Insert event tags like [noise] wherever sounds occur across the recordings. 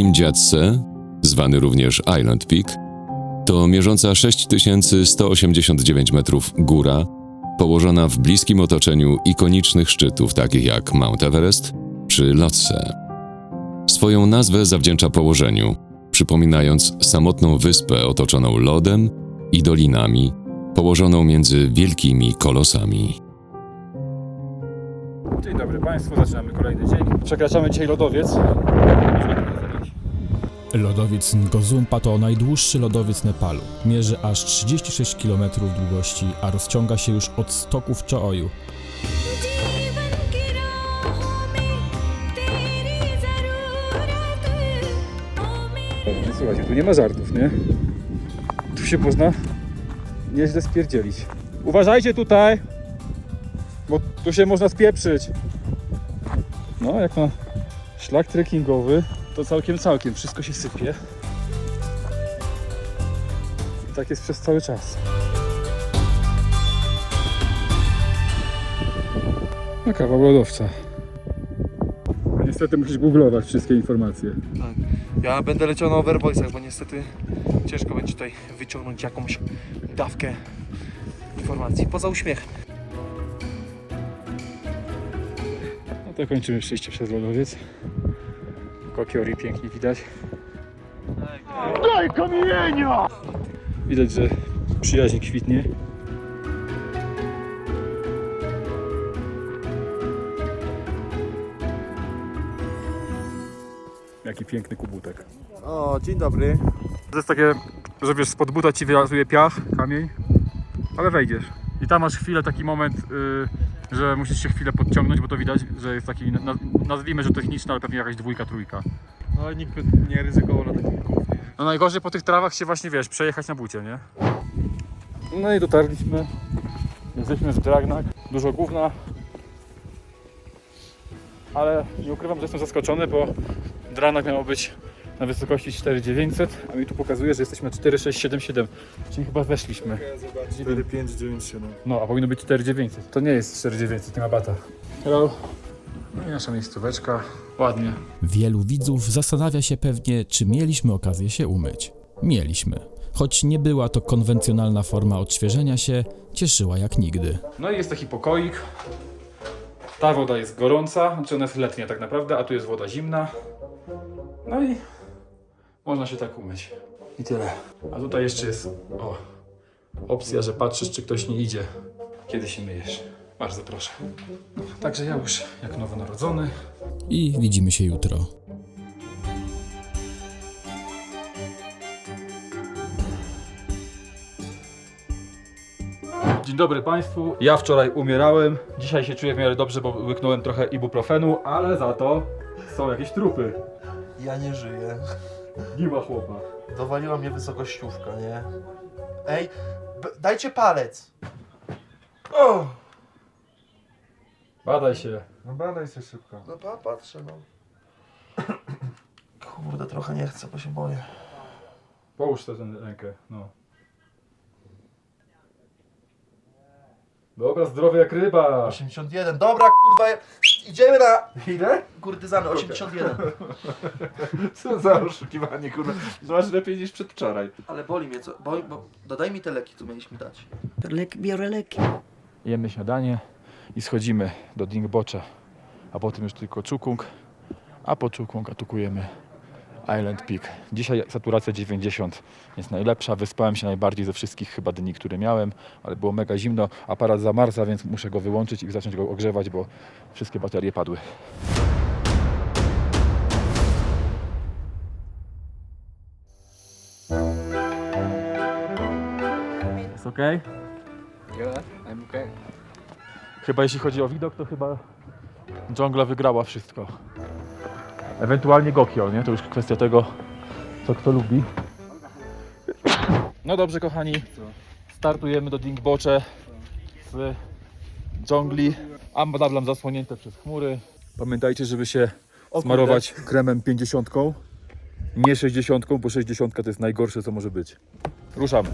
Imdziatse, zwany również Island Peak, to mierząca 6189 metrów góra, położona w bliskim otoczeniu ikonicznych szczytów takich jak Mount Everest czy Lhotse. Swoją nazwę zawdzięcza położeniu, przypominając samotną wyspę otoczoną lodem i dolinami, położoną między wielkimi kolosami. Dzień dobry Państwu, zaczynamy kolejny dzień. Przekraczamy dzisiaj lodowiec. Lodowiec Ngozumpa to najdłuższy lodowiec Nepalu. Mierzy aż 36 km długości, a rozciąga się już od stoków Choyu. Słuchajcie, tu nie ma żartów, nie? Tu się można nieźle spierdzielić. Uważajcie tutaj, bo tu się można spieprzyć. No, jak na szlak trekkingowy to całkiem, całkiem wszystko się sypie. I tak jest przez cały czas. No kawał lodowca. Niestety musisz googlować wszystkie informacje. Tak. Ja będę leciał na overvoice'ach, bo niestety ciężko będzie tutaj wyciągnąć jakąś dawkę informacji. Poza uśmiech. No to kończymy przejście przez lodowiec. Kokiori pięknie widać. Daj kamienia! Widać, że przyjaźń kwitnie. Jaki piękny kubutek. O, dzień dobry. To jest takie, że wiesz, spod buta ci wylatuje piach, kamień, ale wejdziesz. I tam masz chwilę, taki moment, y, że musisz się chwilę podciągnąć, bo to widać, że jest taki, na, nazwijmy, że techniczny, ale pewnie jakaś dwójka, trójka. No nikt by nie ryzykował na takich głównie. No najgorzej po tych trawach się właśnie, wiesz, przejechać na bucie, nie? No i dotarliśmy. Jesteśmy w Dragnak. Dużo gówna. Ale nie ukrywam, że jestem zaskoczony, bo Dragnak miał być na wysokości 4900, a mi tu pokazuje, że jesteśmy 4677, czyli chyba weszliśmy. 4, 5, 9, 7. No, a powinno być 4900. To nie jest 4900, nie ma bata. Hello. No i nasza miejscóweczka. Ładnie. Wielu widzów zastanawia się pewnie, czy mieliśmy okazję się umyć. Mieliśmy. Choć nie była to konwencjonalna forma odświeżenia się, cieszyła jak nigdy. No i jest taki pokoik. Ta woda jest gorąca, znaczy ona jest letnia tak naprawdę, a tu jest woda zimna. No i można się tak umyć. I tyle. A tutaj jeszcze jest o, opcja, że patrzysz, czy ktoś nie idzie, kiedy się myjesz. Bardzo proszę. Także ja już jak nowonarodzony. I widzimy się jutro. Dzień dobry Państwu. Ja wczoraj umierałem. Dzisiaj się czuję w miarę dobrze, bo łyknąłem trochę ibuprofenu, ale za to są jakieś trupy. Ja nie żyję. Nie ma chłopa. Dowaliła mnie wysokościówka, nie? Ej, b- dajcie palec. O! Badaj się. No badaj się szybko. No pa, patrzę, no. [clears throat] Kurde, trochę nie chcę, bo się boję. Połóż tę rękę, no. Dobra, zdrowy jak ryba. 81, dobra kurwa, idziemy na... Ile? Kurtyzany, 81. [laughs] Co za oszukiwanie, kurwa. Zobacz lepiej niż przedwczoraj. Ale boli mnie, co? Boli, bo dodaj mi te leki, co mieliśmy dać. Lek, biorę leki. Jemy śniadanie i schodzimy do Dingbocze. A potem już tylko Czukung, a po Czukung atakujemy Island Peak. Dzisiaj saturacja 90 jest najlepsza. Wyspałem się najbardziej ze wszystkich chyba dni, które miałem, ale było mega zimno. Aparat zamarza, więc muszę go wyłączyć i zacząć go ogrzewać, bo wszystkie baterie padły. Jest ok? Chyba jeśli chodzi o widok, to chyba dżungla wygrała wszystko. Ewentualnie Gokio, nie? To już kwestia tego, co kto lubi. No dobrze, kochani. Startujemy do Dingbocze z dżungli. Ambadablam zasłonięte przez chmury. Pamiętajcie, żeby się smarować kremem 50. Nie 60, bo 60 to jest najgorsze, co może być. Ruszamy.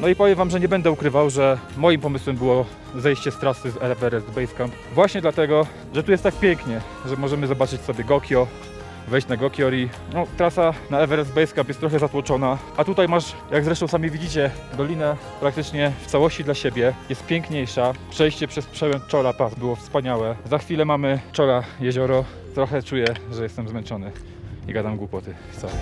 No i powiem Wam, że nie będę ukrywał, że moim pomysłem było zejście z trasy z Everest Base Camp. Właśnie dlatego, że tu jest tak pięknie, że możemy zobaczyć sobie Gokio, wejść na Gokiori. No, trasa na Everest Base Camp jest trochę zatłoczona, a tutaj masz, jak zresztą sami widzicie, dolinę praktycznie w całości dla siebie. Jest piękniejsza. Przejście przez przełęcz Czola Pass było wspaniałe. Za chwilę mamy Czola jezioro. Trochę czuję, że jestem zmęczony i gadam głupoty wcale.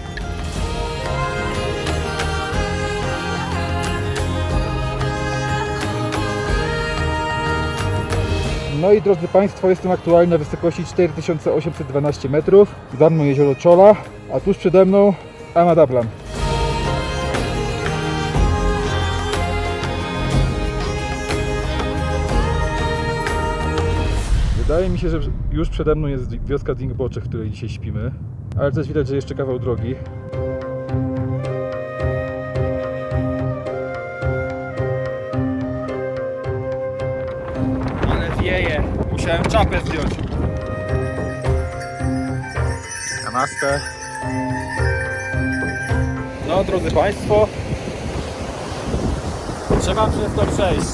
No i drodzy Państwo, jestem aktualnie na wysokości 4812 metrów. Za mną jezioro Czola, a tuż przede mną Amadablam. Wydaje mi się, że już przede mną jest wioska Dingbocze, w której dzisiaj śpimy. Ale też widać, że jeszcze kawał drogi. Musiałem czapę zdjąć. Namaste. No, drodzy Państwo, trzeba przez to przejść.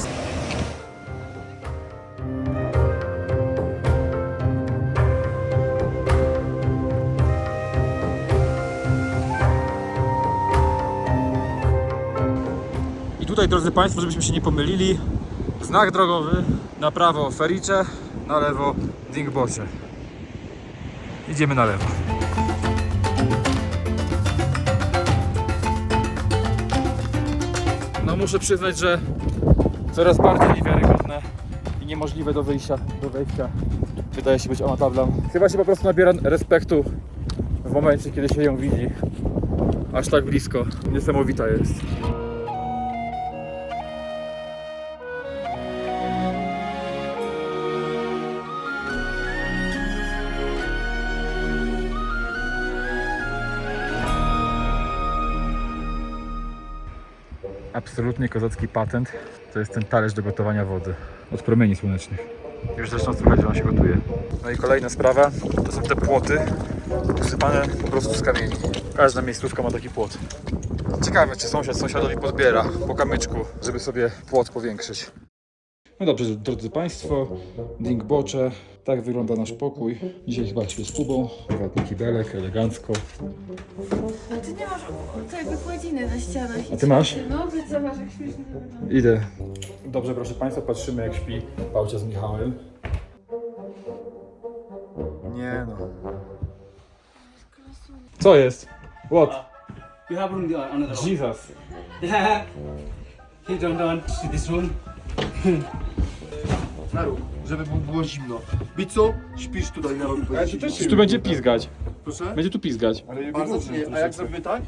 I tutaj, drodzy Państwo, żebyśmy się nie pomylili, znak drogowy na prawo Fericze, na lewo Dingbocze. Idziemy na lewo. No muszę przyznać, że coraz bardziej niewiarygodne i niemożliwe do wyjścia, do wejścia wydaje się być ona tabla. Chyba się po prostu nabiera respektu w momencie, kiedy się ją widzi. Aż tak blisko. Niesamowita jest. Absolutnie kozacki patent to jest ten talerz do gotowania wody od promieni słonecznych. Już zresztą słychać, że on się gotuje. No i kolejna sprawa to są te płoty usypane po prostu z kamieni. Każda miejscówka ma taki płot. Ciekawe, czy sąsiad sąsiadowi podbiera po kamyczku, żeby sobie płot powiększyć. No dobrze, drodzy Państwo, Dingbocze, tak wygląda nasz pokój. Dzisiaj chyba śpię z Kubą, prywatny kibelek, elegancko. A ty nie masz tej wykładziny na ścianach. A ty masz? No, ty co masz, jak śmiesznie wygląda. Idę. Dobrze, proszę Państwa, patrzymy jak śpi Pałcia z Michałem. Nie no. Co jest? What? We have room another room. Jesus. he don't want to this room. Na róg, żeby było zimno. Bicu, śpisz tutaj na rogu. Ale też Czy tu będzie pizgać? Proszę? Będzie tu pizgać. Ale Bardzo ci nie. A jak zrobimy tak?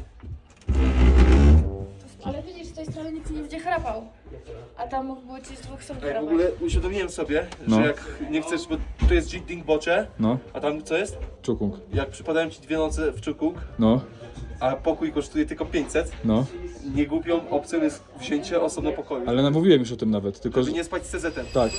Ale widzisz, z tej strony nikt nie będzie chrapał. A tam mógł było ci z dwóch stron Ej, w chrapać. ogóle uświadomiłem sobie, No. że jak nie chcesz, bo tu jest Ding Bocze, No, a tam co jest? czukung. Jak przypadają ci dwie noce w Czukung, No, a pokój kosztuje tylko 500, no. Niegłupią opcją jest wzięcie osobno pokoju. Ale no, mówiłem już o tym nawet, tylko że... Żeby nie spać z CZ-em. Tak.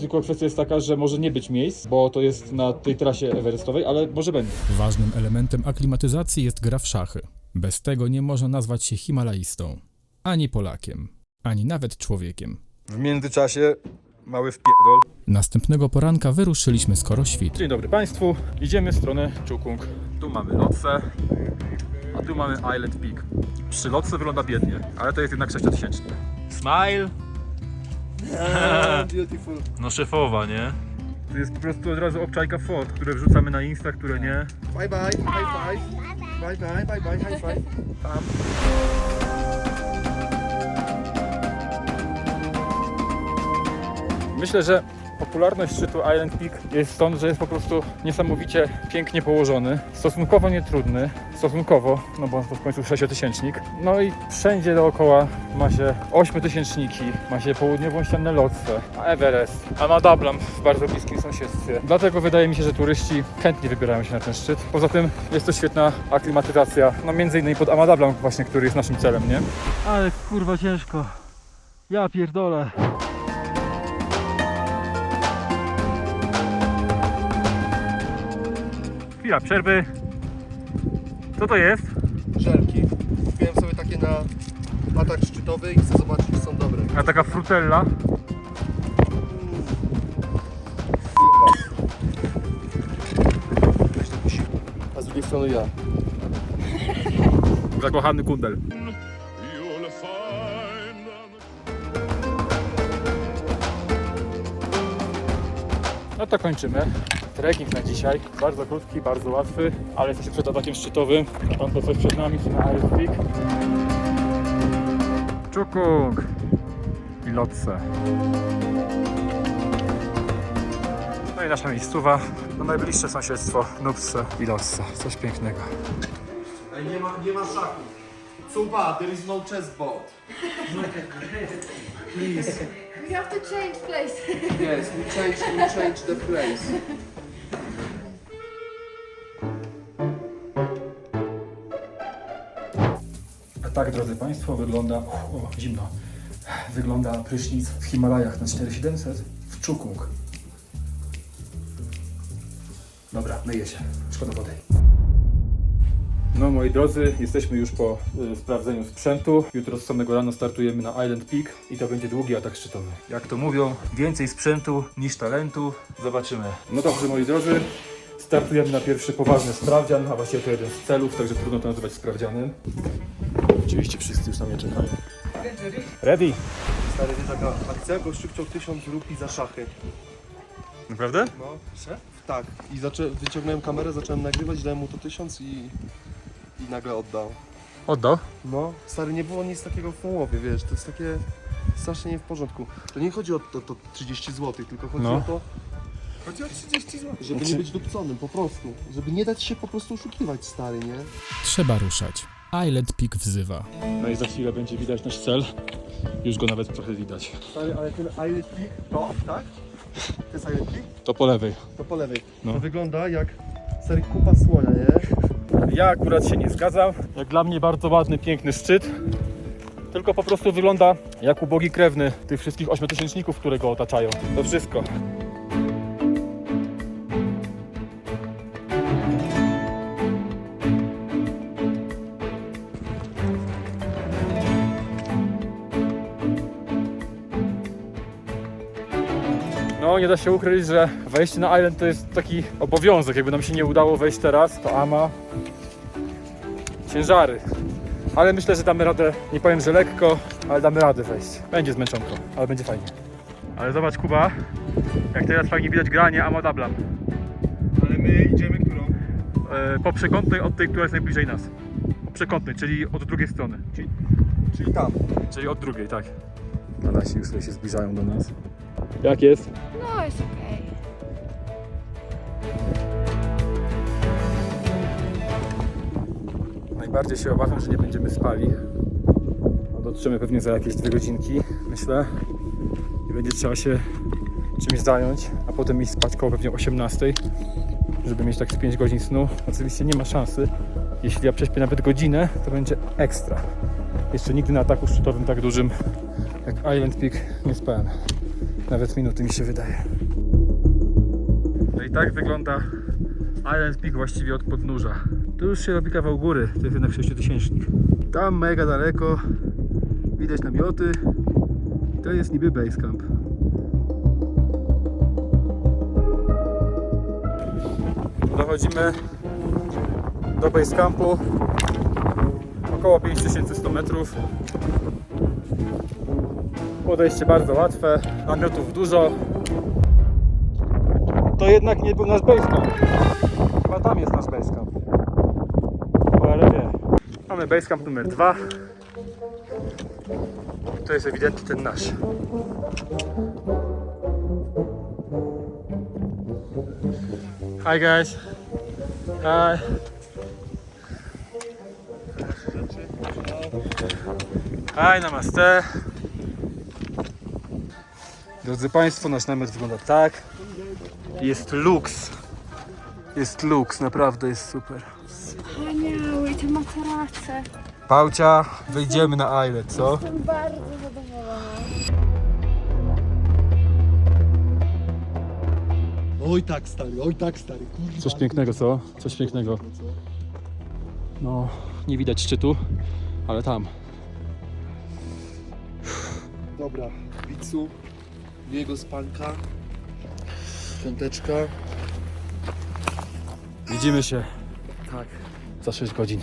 Tylko kwestia jest taka, że może nie być miejsc, bo to jest na tej trasie everestowej, ale może będzie. Ważnym elementem aklimatyzacji jest gra w szachy. Bez tego nie można nazwać się Himalajstą, ani Polakiem, ani nawet człowiekiem. W międzyczasie mały wpierdol. Następnego poranka wyruszyliśmy skoro świt. Dzień dobry Państwu. Idziemy w stronę Chukung. Tu mamy Lotse, a tu mamy Island Peak. Przy Lotse wygląda biednie, ale to jest jednak 6000. Smile! [laughs] Beautiful. No szefowa, nie? To jest po prostu od razu obczajka fot, które wrzucamy na Insta, które nie. Bye bye, high five. Bye bye, bye bye, high five. Tam. Myślę, że Popularność szczytu Island Peak jest stąd, że jest po prostu niesamowicie pięknie położony, stosunkowo nietrudny, stosunkowo, no bo to w końcu 6-tysięcznik. No i wszędzie dookoła ma się 8-tysięczniki, ma się południową ścianę Lotse, Everest, a Madablam w bardzo bliskim sąsiedztwie. Dlatego wydaje mi się, że turyści chętnie wybierają się na ten szczyt. Poza tym jest to świetna aklimatyzacja, no między innymi pod Amadablam właśnie, który jest naszym celem, nie? Ale kurwa ciężko. Ja pierdolę. Chwila przerwy. Co to jest? Żelki. Kupiłem sobie takie na atak szczytowy i chcę zobaczyć, czy są dobre. A taka frutella. A z drugiej strony ja. Zakochany kundel. To kończymy. Trekking na dzisiaj. Bardzo krótki, bardzo łatwy, ale jesteśmy przed atakiem szczytowym. A tam to coś przed nami, na Iron Peak. Czukung i Lotse. No i nasza miejscowa, no najbliższe sąsiedztwo Nupse i Lotse. Coś pięknego. Ej, nie ma, nie ma szachu. Cuba, there is no chessboard. [laughs] [laughs] Please. We have to change place. [laughs] Yes, we change, we change the place. A tak, drodzy Państwo, wygląda. O, zimno. Wygląda prysznic w Himalajach na 4700 w Czukung. Dobra, myję się. Szkoda wody. No moi drodzy, jesteśmy już po y, sprawdzeniu sprzętu. Jutro z samego rana startujemy na Island Peak i to będzie długi atak szczytowy. Jak to mówią, więcej sprzętu niż talentu. Zobaczymy. No dobrze moi drodzy, startujemy na pierwszy poważny sprawdzian, a właściwie to jeden z celów, także trudno to nazywać sprawdzianem. Oczywiście wszyscy już na mnie czekają. Ready? Stary, wiesz taka akcja, gościu chciał 1000 rupii za szachy. Naprawdę? No. Tak. I zaczę, wyciągnąłem kamerę, zacząłem nagrywać, dałem mu to 1000 i, i nagle oddał. Oddał? No, stary, nie było nic takiego w połowie, wiesz, to jest takie strasznie nie w porządku. To nie chodzi o to, to 30 zł, tylko chodzi No. o to... Chodzi o 30 zł. Żeby Znaczy- nie być dupconym, po prostu. Żeby nie dać się po prostu oszukiwać, stary, nie? Trzeba ruszać. Island Peak wzywa. No i za chwilę będzie widać nasz cel. Już go nawet trochę widać. Stary, ale ten Island Peak, to, tak? To jest Island Peak? To po lewej. To po lewej. No. To wygląda jak stary kupa słonia, nie? Ja akurat się nie zgadzam. Jak dla mnie bardzo ładny, piękny szczyt. Tylko po prostu wygląda jak ubogi krewny tych wszystkich ośmiotysięczników, które go otaczają. To wszystko. Nie da się ukryć, że wejście na Island to jest taki obowiązek. Jakby nam się nie udało wejść teraz, to ama ciężary. Ale myślę, że damy radę, nie powiem, że lekko, ale damy radę wejść. Będzie zmęczonko, ale będzie fajnie. Ale zobacz Kuba, jak teraz fajnie widać granie Amadablam. Ale my idziemy którą? E, po przekątnej od tej, która jest najbliżej nas. Po przekątnej, czyli od drugiej strony. Czyli, Czyli tam. czyli od drugiej, tak. A nasi już tutaj się zbliżają do nas. Jak jest? No, jest okej. Najbardziej się obawiam, że nie będziemy spali. No, Dotrzemy pewnie za jakieś dwie godzinki, myślę. I będzie trzeba się czymś zająć, a potem iść spać koło pewnie 18, żeby mieć tak z 5 godzin snu. Oczywiście nie ma szansy. Jeśli ja prześpię nawet godzinę, to będzie ekstra. Jeszcze nigdy na ataku szczytowym tak dużym jak Island Peak nie spałem. Nawet minuty mi się wydaje. No i tak wygląda Island Peak właściwie od podnóża. Tu już się robi kawał góry, to jest jednak 6000. Tam mega daleko widać namioty to jest niby base camp. Dochodzimy do base campu około 5100 metrów. Podejście bardzo łatwe, namiotów dużo. To jednak nie był nasz base camp. Chyba tam jest nasz basecamp. Ale wie. Mamy basecamp numer dwa. To jest ewidentnie ten nasz. Hi guys. Hi. Hi, namaste. Drodzy Państwo, nasz namiot wygląda tak. Jest luks. Jest luks, naprawdę jest super. Wspaniały, te materace. Pałcia, wyjdziemy na islet, co? Jestem bardzo zadowolona. Oj tak stary, oj tak stary, kurwa. Coś pięknego, co? Coś pięknego. No, nie widać szczytu, ale tam. Dobra, Bitsu, jego spanka, piąteczka. Widzimy się Tak, za 6 godzin.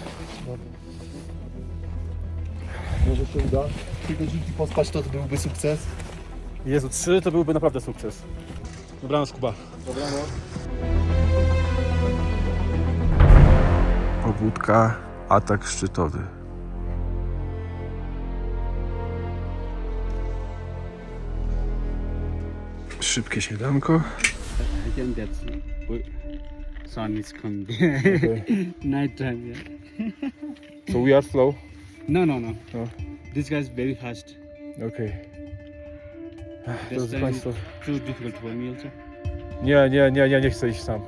może się uda. Trzy godzinki pospać to byłby sukces. Jezu, 3 to byłby naprawdę sukces. Dobranoc, Kuba. Dobranoc. Pobudka, atak szczytowy. Szybkie śniadanko. I think that's sun is coming. Night time, yeah. So we are slow. No, no, no. Oh. This guy is very fast. Okej. This Drodzy time Państwo, too difficult for me also. nie, nie, nie, nie, nie chcę iść sam.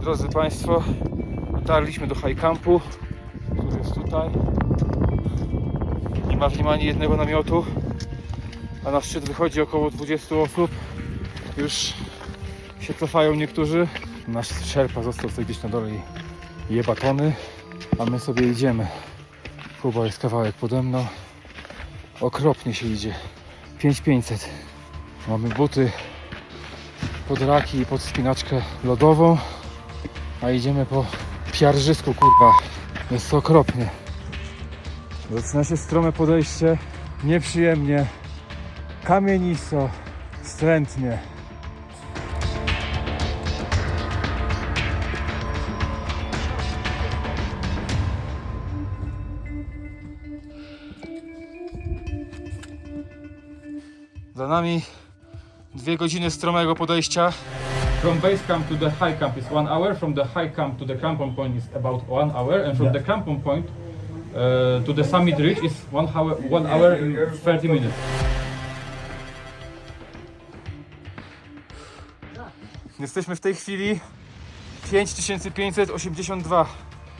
Drodzy Państwo, dotarliśmy do high campu, który jest tutaj. Nie ma w nim ani jednego namiotu, a na szczyt wychodzi około 20 osób. Już się cofają niektórzy. Nasz szerpa został sobie gdzieś na dole i je batony, a my sobie idziemy. Kuba jest kawałek pode mną. Okropnie się idzie. 5500. Mamy buty pod raki i pod spinaczkę lodową, a idziemy po piarżysku, kurwa. Jest okropnie. Zaczyna się strome podejście, nieprzyjemnie, kamienisto, wstrętnie. Za nami dwie godziny stromego podejścia. From base camp to the high camp is one hour. From the high camp to the crampon point is about one hour, and from the crampon point uh, to the summit ridge is one hour, one hour and 30 minutes. Jesteśmy w tej chwili 5582.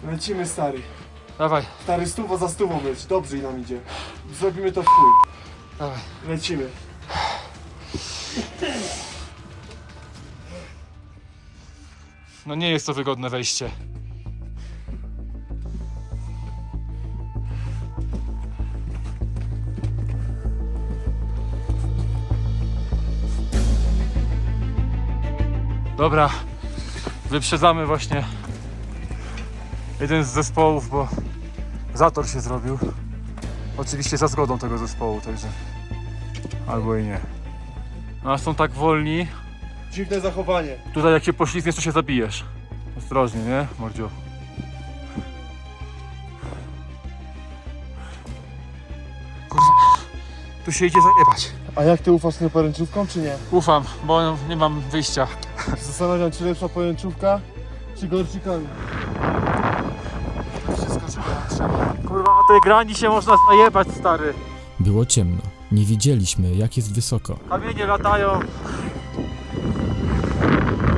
Lecimy stary. Dawaj, Stary stuwa za stówą leć, dobrze i nam idzie. Zrobimy to w chuj. dawaj. Lecimy. No nie jest to wygodne wejście. Dobra, wyprzedzamy właśnie jeden z zespołów, bo zator się zrobił. Oczywiście za zgodą tego zespołu, także albo i nie. A są tak wolni, Dziwne zachowanie. Tutaj jak się poślizgniesz, to się zabijesz. Ostrożnie, nie, mordziu? Kurwa, tu się idzie zajebać. A jak ty ufasz tym poręczówkom, czy nie? Ufam, bo nie mam wyjścia. Zastanawiam czy lepsza poręczówka, czy gorczykami. Wszystko trzeba, trzeba. Kurwa, na tej grani się można zajebać, stary. Było ciemno. Nie widzieliśmy, jak jest wysoko. Kamienie latają.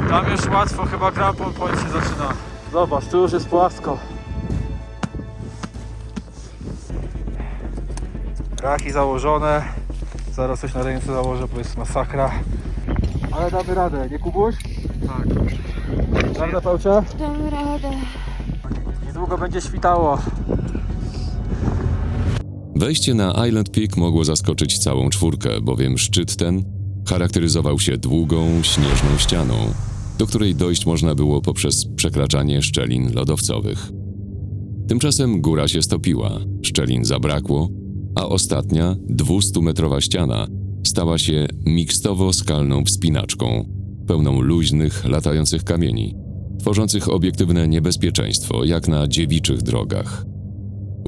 Tam już łatwo, chyba grappon point się zaczyna. Zobacz, tu już jest płasko. Raki założone. Zaraz coś na ręce założę, bo jest masakra. Ale damy radę, nie Kubuś? Tak. Prawda, Pałcia? Dam radę. Niedługo będzie świtało. Wejście na Island Peak mogło zaskoczyć całą czwórkę, bowiem szczyt ten charakteryzował się długą, śnieżną ścianą, do której dojść można było poprzez przekraczanie szczelin lodowcowych. Tymczasem góra się stopiła, szczelin zabrakło, a ostatnia, 200-metrowa ściana stała się mikstowo-skalną wspinaczką, pełną luźnych, latających kamieni, tworzących obiektywne niebezpieczeństwo, jak na dziewiczych drogach.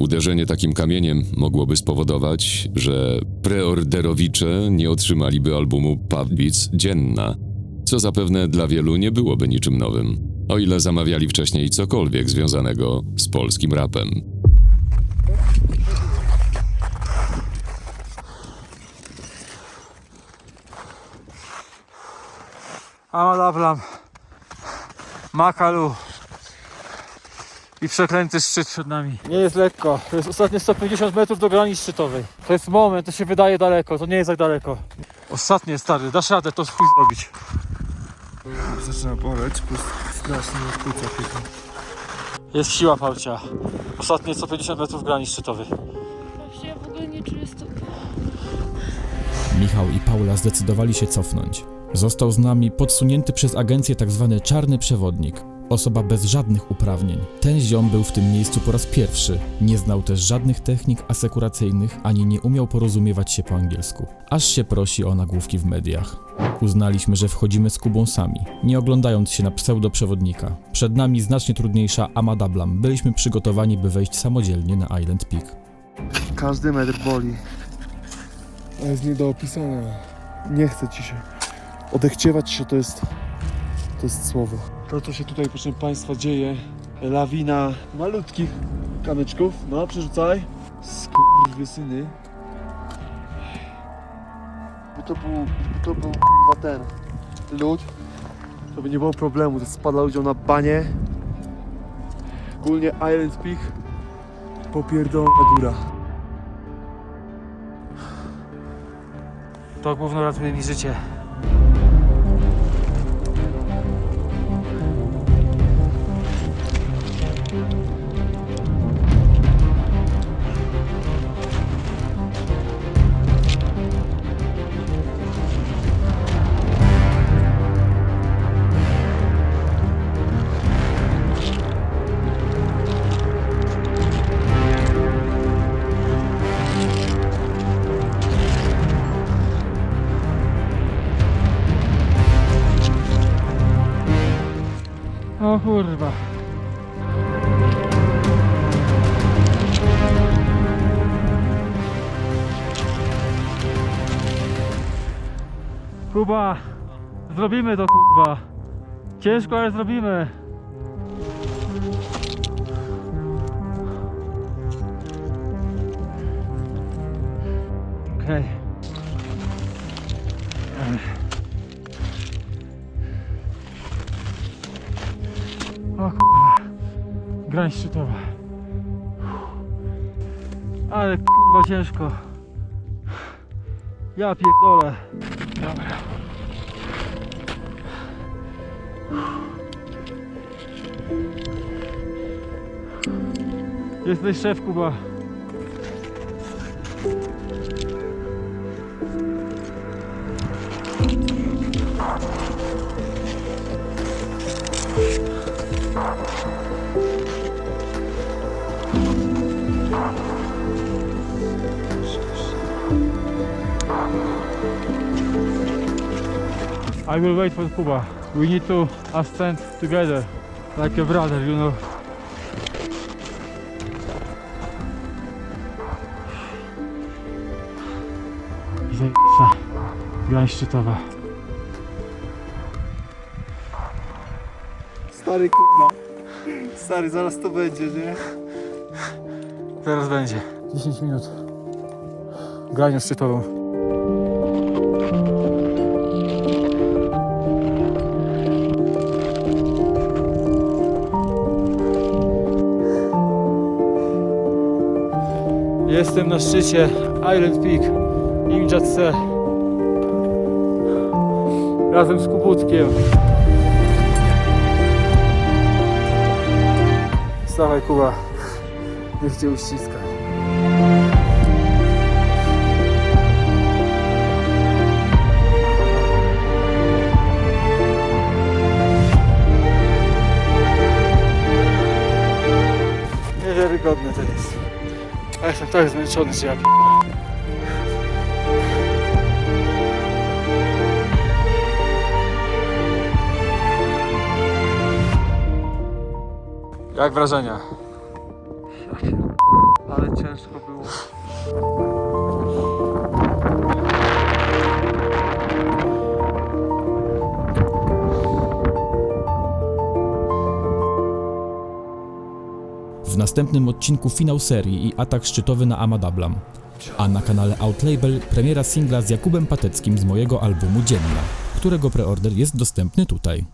Uderzenie takim kamieniem mogłoby spowodować, że preorderowicze nie otrzymaliby albumu Beats Dzienna, co zapewne dla wielu nie byłoby niczym nowym, o ile zamawiali wcześniej cokolwiek związanego z polskim rapem. Amalablam, Makalu i przeklęty szczyt przed nami. Nie jest lekko. To jest ostatnie 150 metrów do granicy szczytowej. To jest moment, to się wydaje daleko, to nie jest tak daleko. Ostatnie stary, dasz radę to swój zrobić. Zaczyna boleć, po prostu strasznie tylko. Jest siła parcia. Ostatnie 150 metrów granic szczytowych. Właśnie ja w ogóle nie czuję stopy. Michał i Paula zdecydowali się cofnąć. Został z nami podsunięty przez agencję tzw. czarny przewodnik. Osoba bez żadnych uprawnień. Ten ziom był w tym miejscu po raz pierwszy. Nie znał też żadnych technik asekuracyjnych, ani nie umiał porozumiewać się po angielsku. Aż się prosi o nagłówki w mediach. Uznaliśmy, że wchodzimy z Kubą sami, nie oglądając się na pseudoprzewodnika. Przed nami znacznie trudniejsza Amadablam. Byliśmy przygotowani, by wejść samodzielnie na Island Peak. Każdy metr boli. To jest nie do opisania. Nie chce ci się. Odechciewać się to jest. To jest słowo. To, co się tutaj, proszę Państwa, dzieje. Lawina malutkich kamyczków. No, przerzucaj. Skurwysyny. By to był, by to był kurwa ten lód, to by nie było problemu. To spadła ludziom na banie. Ogólnie Island Peak popierdolona góra. To gówno ratuje mi życie. O kurwa. Kuba, zrobimy to kurwa. Ciężko, ale zrobimy. Okej. O Grań szczytowa. Ale kurwa ciężko. Ja pierdolę. Dobra. Jesteś szef Kuba. I will wait for Kuba. We need to ascend together, like a brother, you know. Zajebista. Grań szczytowa. Stary kurwa. Stary, zaraz to będzie, nie? Teraz będzie. 10 minut. Granią szczytową. Jestem na szczycie Island Peak Imjatse razem z Kubutkiem. Wstawaj Kuba, niech cię uściska. Niewiarygodne to jest. A jestem tak zmęczony, że ja p- Jak wrażenia? Ale ciężko było. W następnym odcinku finał serii i atak szczytowy na Amadablam. A na kanale Outlabel premiera singla z Jakubem Pateckim z mojego albumu Dzienna, którego preorder jest dostępny tutaj.